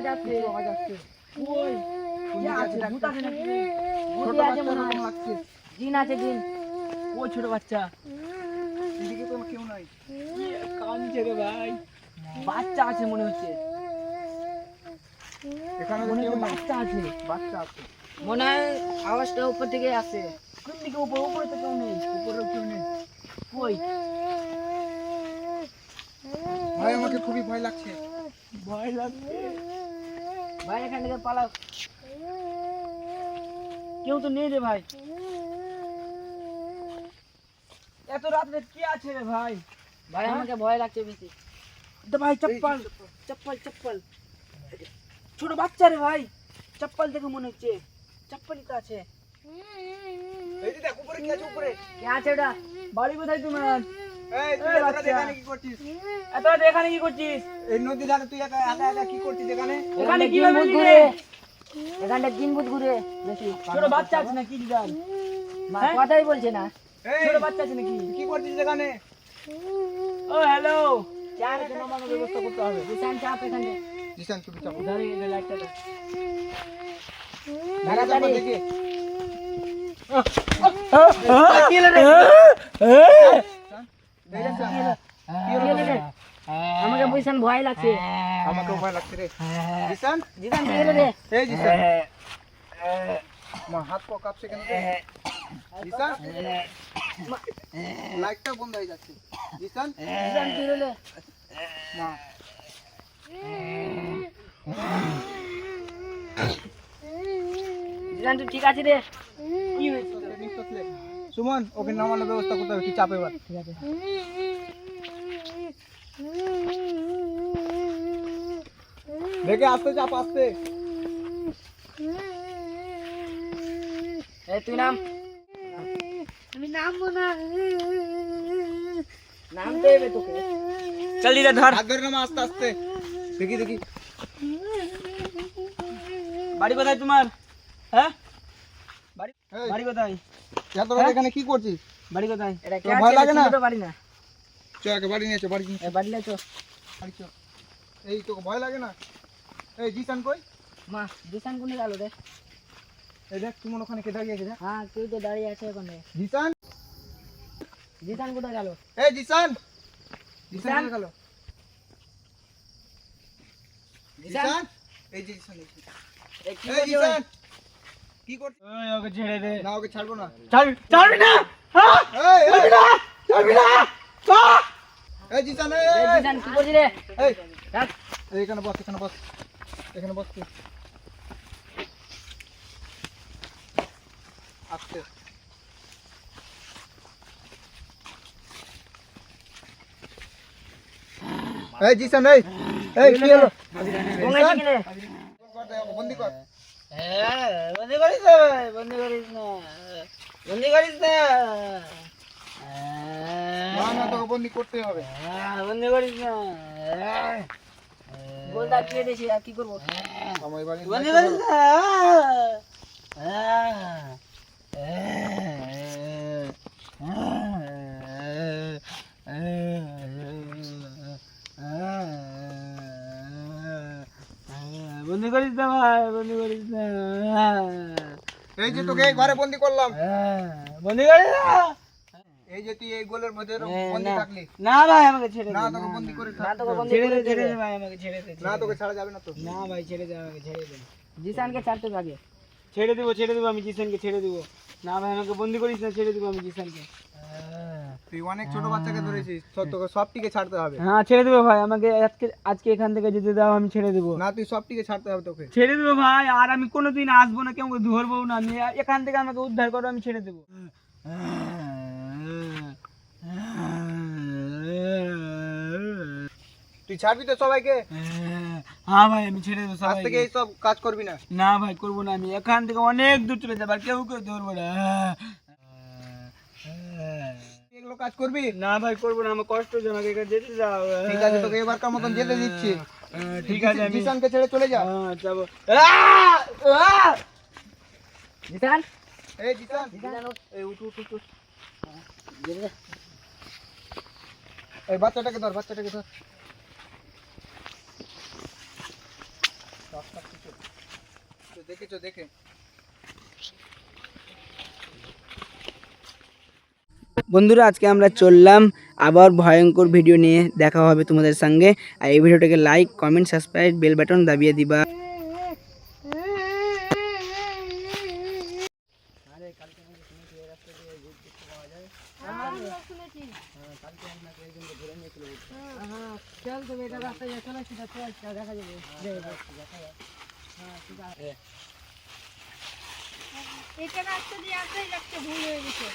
আওয়াজ আসছে আওয়াজ আসছে ওই কোন আছে আছে ভূত আছে নাকি? ছোট আছে মনে হয় লাগছে জিন আছে জিন। ওই ছোট বাচ্চা। এদিকে তো কেউ নাই। রে ভাই। বাচ্চা আছে মনে হচ্ছে। এখানে তো মনে কেউ হচ্ছে নাই। বাচ্চা আছে। বাচ্চা আছে। মনে হয় আওয়াজটা উপর থেকে আসে। কোন দিকে উপর? উপরে তো কেউ নেই। উপরেও কেউ নেই। কই? ভাই আমাকে খুবই ভয় লাগছে। ভয় লাগছে। ভাই এখান থেকে পালাও। কেউ তো নেই রে ভাই। এত রাত্রে কে আছে রে ভাই? ভাই আমাকে ভয় লাগছে বেশি। তো ভাই চপ্পল। চপ্পল চপ্পল ছোট বাচ্চা রে ভাই। চপ্পল দেখে মনে হচ্ছে। চপ্পলই তো আছে। এই দেখ উপরে কি আছে উপরে? কে আছে ওটা? বাড়ি কোথায় তোমার? এখানে কি করছিস এত রাতে এখানে কি করছিস এই নদী ধারে তুই একা একা একা কি করছিস এখানে এখানে কীভাবে ঘুরে এখানটা দিন বুধ ঘুরে বেশি ছোট বাচ্চা আছে নাকি দিদার কথাই বলছে না ছোট বাচ্চা আছে নাকি কি করছিস এখানে ও হ্যালো চার জন্য আমাকে ব্যবস্থা করতে হবে কিষান চাপ এখানে জিসান তুমি চাপ ধরে এই লাইটটা দাও। দেখা দেখি কি রে? এই যে কি হলো? কি হলো রে? আমাকে বুঝছেন ভয় লাগছে আমাকে ভয় লাগছে রে জিসান জিদান কি হলো রে এই জিসান মা হাত পা কাঁপছে কেন রে? জিসান লাইটটা বন্ধ হয়ে যাচ্ছে জিসান জিদান কি হলো রে? মা জিদান তুই ঠিক আছে রে কি হয়েছে তোর? নিঃশ্বাস নে। সুমন ওকে নামানোর ব্যবস্থা করতে হবে তুই চাপে এবার ঠিক আছে দেখে আসতে চাপ আসতে এ তুই নাম আমি নামবো না নামতে হবে তোকে চল দিদা ধর হাত ধরে নামা আস্তে আস্তে দেখি দেখি বাড়ি কোথায় তোমার হ্যাঁ বাড়ি এই, বাড়ি কোথায় এত রাত এখানে কি করছিস বাড়ি কোথায় এটা তোর ভয় লাগে না? বাড়ি না চ বাড়ি নিয়ে চো বাড়ি নিয়ে এ বাড়ি লেছো বাড়ি চ এই তোকে ভয় লাগে না? এই জিসান কই? মা দিশান কোনে গেল রে? এই দেখ তুমন ওখানে কে দাঁড়িয়ে আছে হ্যাঁ তুই তো দাঁড়িয়ে আছে ওখানে। জিসান? দিশান কোথায় গেল? এই জিসান! জিসান জিসান? গেল? জিসান? জিসান? এই যে জিসান এই যে। এ কি এই করছে ওই? জিসান কি করছিস ওই ওকে ছেড়ে দে। না ওকে ছাড়বো না। ছাড়বি ছাড়বি না? হ্যাঁ? এই এই, ছাড়বি না? এই জিসান এই এই এই, দিশান কি করছিস রে? এই এখানে বস এখানে বস এখানে বস তুই। আস্তে। এই জিসান এই এই কি হলো? গঙ্গায় কি রে কর দে, ওকে বন্দি কর। বন্দি করিস না বন্দি করিস না বন্দি করিস না। না না তোকে বন্দি করতে হবে। বন্দি করিস না। কে দিয়েছি আর কি করব? আমার বাড়ি বন্দি করিস না বন্দি করিস না ভাই বন্দি করিস না। এই যে তোকে ঘরে বন্দি করলাম। বন্দি করিস না। এই যে তুই এই গোলের মধ্যে বন্দি থাকলি? না ভাই আমাকে ছেড়ে না তোকে বন্দি করে না তোকে বন্দি করে ছেড়ে দে। ভাই আমাকে ছেড়ে দে না তোকে ছাড়া যাবে না তো। না ভাই ছেড়ে দে আমাকে ছেড়ে দে। জিসানকে ছাড়তে আগে ছেড়ে দিব ছেড়ে দিব আমি জিসানকে ছেড়ে দিব। না ভাই আমাকে বন্দি করিস না ছেড়ে দিব আমি জিসানকে। তুই অনেক ছোট বাচ্চাকে ধরেছিস তোকে সবটিকে ছাড়তে হবে। হ্যাঁ ছেড়ে দেবো ভাই আমাকে আজকে আজকে এখান থেকে যেতে দাও আমি ছেড়ে দেবো। না তুই সবটিকে ছাড়তে হবে তোকে। ছেড়ে দেবো ভাই আর আমি কোনোদিন আসব না কেউ ধরবো না। আমি এখান থেকে আমাকে উদ্ধার করো আমি ছেড়ে দেবো। তুই ছাড়বি তো সবাইকে? হ্যাঁ ভাই আমি ছেড়ে দেবো আজ থেকে এইসব কাজ করবি না। না ভাই করব না আমি। এখান থেকে অনেক দূর চলে যাব আর কেউ কেউ ধরবো না। এগুলো কাজ করবি? না ভাই করব না আমার কষ্ট হচ্ছে আমাকে এখানে যেতে দাও। ঠিক আছে তোকে এবারকার মতন যেতে দিচ্ছি। হ্যাঁ, ঠিক আছে আমি জিসানকে ছেড়ে চলে যা। হ্যাঁ যাব। জিসান বন্ধুরা, আজকে আমরা চললাম আবার ভয়ঙ্কর ভিডিও নিয়ে। দেখা হবে তোমাদের সঙ্গে। আর এই ভিডিওটাকে like comment subscribe bell button দাবিয়ে দিবা। চল তুমি এটা রাস্তায় চলে দেখা যাবে। এটা রাস্তা দিয়ে আসাই লাগছে ভুল হয়ে গেছে।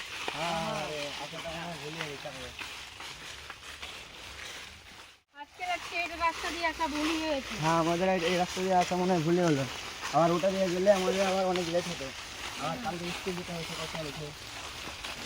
রাস্তা দিয়ে আসা ভুল হয়ে গেছে। হ্যাঁ আমাদের এই- রাস্তা দিয়ে আসা মনে হয় ভুলে হলো। আবার ওটা দিয়ে গেলে আমাদের আবার অনেক লেট হতো। আবার কালকে স্কুল ভুলই হলো ভুলে হয়েছে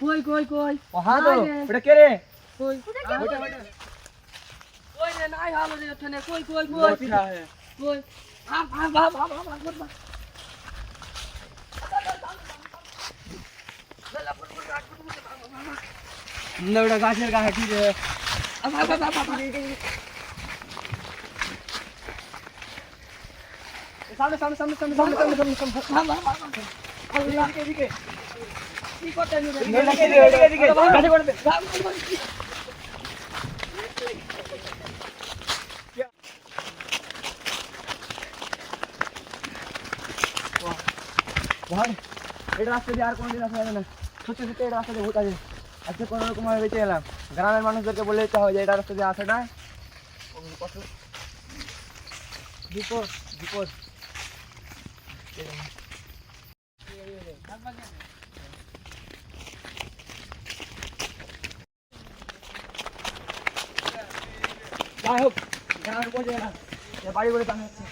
কই কই কই ও হা তো ওটা কে রে কই ওটা ওটা কই রে নাই হালো রে ওখানে কই কই কই কই ভাব ভাব ভাব ভাব ভাব ভাব लौड़ा गाछ लगा है ठीक है अब अब अब अब सामने सामने सामने सामने सामने सामने सामने এটা রাস্তা দিয়ে আর কোনোদিন আসা যাবে না সত্যি সত্যি এটা রাস্তা দিয়ে ভূত আছে আজকে কোনো রকম বেঁচে এলাম গ্রামের মানুষদেরকে বলে দিতে হবে যে এটা রাস্তা দিয়ে আসে না বিপদ বিপদ যাই হোক বাড়ি করে টানা হচ্ছে